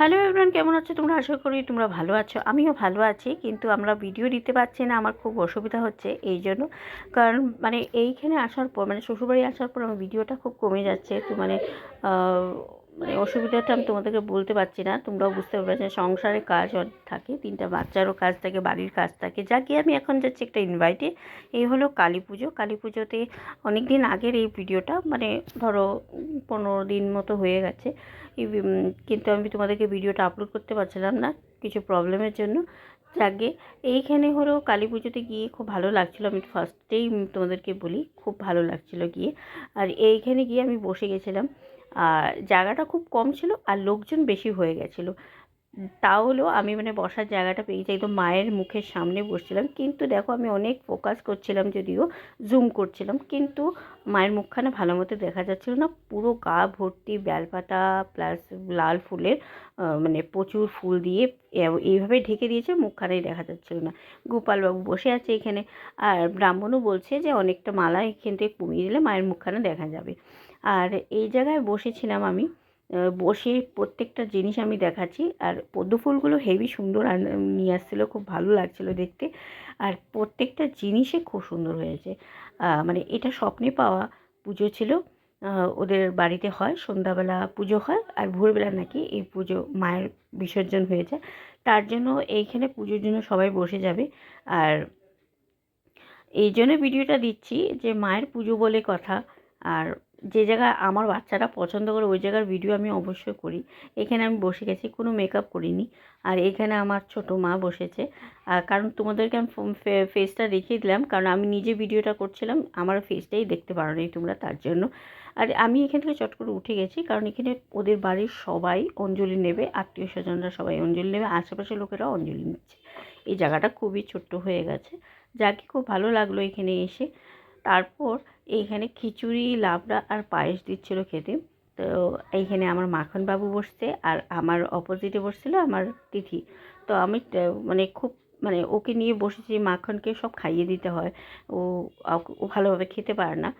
Hello everyone কেমন আছো? তোমরা আশা করি তোমরা ভালো আছো। আমিও ভালো আছি, কিন্তু আমরা ভিডিও দিতে পারছি না, আমার খুব অসুবিধা হচ্ছে এই জন্য। কারণ মানে এইখানে আসার পর মানে শ্বশুরবাড়ি আসার পর আমার ভিডিওটা খুব কমে যাচ্ছে তো মানে মানে অসুবিধাটা আমি তোমাদেরকে বলতে পারছি না। তোমরাও বুঝতে পারবে যে সংসারে কাজ থাকে, তিনটা বাচ্চারও কাজ থাকে, বাড়ির কাজ থাকে। যাকে আমি এখন যাচ্ছি একটা ইনভাইটে এই হলো কালী পুজো। কালী পুজোতে অনেক দিন আগের এই ভিডিওটা মানে ধরো পনেরো দিন মতো হয়ে গেছে। কিন্তু আমি তোমাদেরকে ভিডিওটা আপলোড করতে পারছিলাম না কিছু প্রবলেমের জন্য। যাকে এইখানে হলো কালী পুজোতে গিয়ে খুব ভালো লাগছিল। আমি ফার্স্টেই তোমাদেরকে বলি, খুব ভালো লাগছিল গিয়ে। আর এইখানে গিয়ে আমি বসে গেছিলাম। আর জায়গাটা খুব কম ছিল আর লোকজন বেশি হয়ে গেছিল। তাও হলো আমি মানে বসার জায়গাটা পেয়েছি একদম মায়ের মুখের সামনে বসছিলাম। কিন্তু দেখো, আমি অনেক ফোকাস করছিলাম যদিও জুম করছিলাম। কিন্তু মায়ের মুখখানা ভালো মতো দেখা যাচ্ছিল না। পুরো গা ভর্তি বেলপাতা প্লাস লাল ফুলের মানে প্রচুর ফুল দিয়ে এইভাবে ঢেকে দিয়েছে, মুখখানাই দেখা যাচ্ছিল না। গোপালবাবু বসে আছে এখানে। আর ব্রাহ্মণও বলছে যে অনেকটা মালা এখান থেকে কমিয়ে দিলে মায়ের মুখখানা দেখা যাবে। আর এই জায়গায় বসেছিলাম আমি। বসে প্রত্যেকটা জিনিস আমি দেখাচ্ছি। আর পদ্ম ফুলগুলো হেভি সুন্দর নিয়ে আসছিল, খুব ভালো লাগছিল দেখতে। আর প্রত্যেকটা জিনিসই খুব সুন্দর হয়েছে। মানে এটা স্বপ্নে পাওয়া পুজো ছিল। ওদের বাড়িতে হয়, সন্ধ্যাবেলা পুজো হয়, আর ভোরবেলা নাকি এই পুজো মায়ের বিসর্জন হয়ে যায় তার জন্য এইখানে পুজোর জন্য সবাই বসে যাবে। আর এই জন্য ভিডিওটা দিচ্ছি যে মায়ের পুজো বলে কথা। আর যে জায়গায় আমার বাচ্চারা পছন্দ করে, ওই জায়গার ভিডিও আমি অবশ্যই করি। এখানে আমি বসে গেছি, কোনো মেকআপ করিনি। আর এখানে আমার ছোট মা বসেছে। কারণ তোমাদেরকে আমি ফেসটা দেখিয়ে দিলাম, কারণ আমি নিজে ভিডিওটা করছিলাম, আমার ফেসটাই দেখতে পারো নি তোমরা তার জন্য। আর আমি এখান থেকে চট করে উঠে গেছি, কারণ এখানে ওদের বাড়ির সবাই অঞ্জলি নেবে আত্মীয় স্বজনরা সবাই অঞ্জলি নেবে, আশেপাশের লোকেরা অঞ্জলি নিচ্ছে। এই জায়গাটা খুবই ছোট্ট হয়ে গেছে। যাকে, খুব ভালো লাগল এখানে এসে। তারপর এইখানে খিচুড়ি, লাবড়া আর পায়েস দিচ্ছিল খেতে। তো এইখানে আমার মাখন বাবু বসছে আর আমার অপোজিটে বসছিল আমার তিথি। তো আমি মানে খুব মানে ওকে নিয়ে বসেছি মাখনকে সব খাইয়ে দিতে হয়। ও ও ভালোভাবে খেতে পারে না।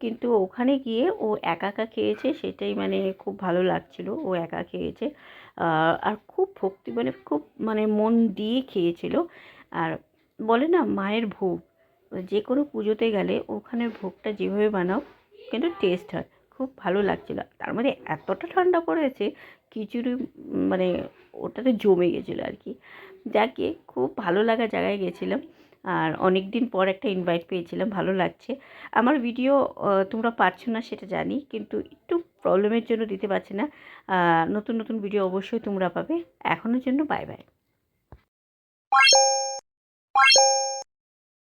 কিন্তু ওখানে গিয়ে ও একা একা খেয়েছে সেটাই মানে খুব ভালো লাগছিল। ও একা খেয়েছে। আর খুব ভক্তি মানে খুব মানে মন দিয়ে খেয়েছিল। আর বলে না মায়ের ভোগ। যে কোনো পুজোতে গেলে ওখানে ভোগটা যেভাবে বানাও, কিন্তু টেস্ট হয়। খুব ভালো লাগছিল। তার মধ্যে এতটা ঠান্ডা পড়েছে, খিচুড়ি মানে ওটাতে জমে গেছিল আর কি। যাকে খুব ভালো লাগা জায়গায় গেছিলাম। আর অনেক দিন পর একটা ইনভাইট পেয়েছিলাম, ভালো লাগছে। আমার ভিডিও তোমরা পাচ্ছ না সেটা জানি, কিন্তু একটু প্রবলেমের জন্য দিতে পারছে না। নতুন নতুন ভিডিও অবশ্যই তোমরা পাবে। এখনের জন্য বাই বাই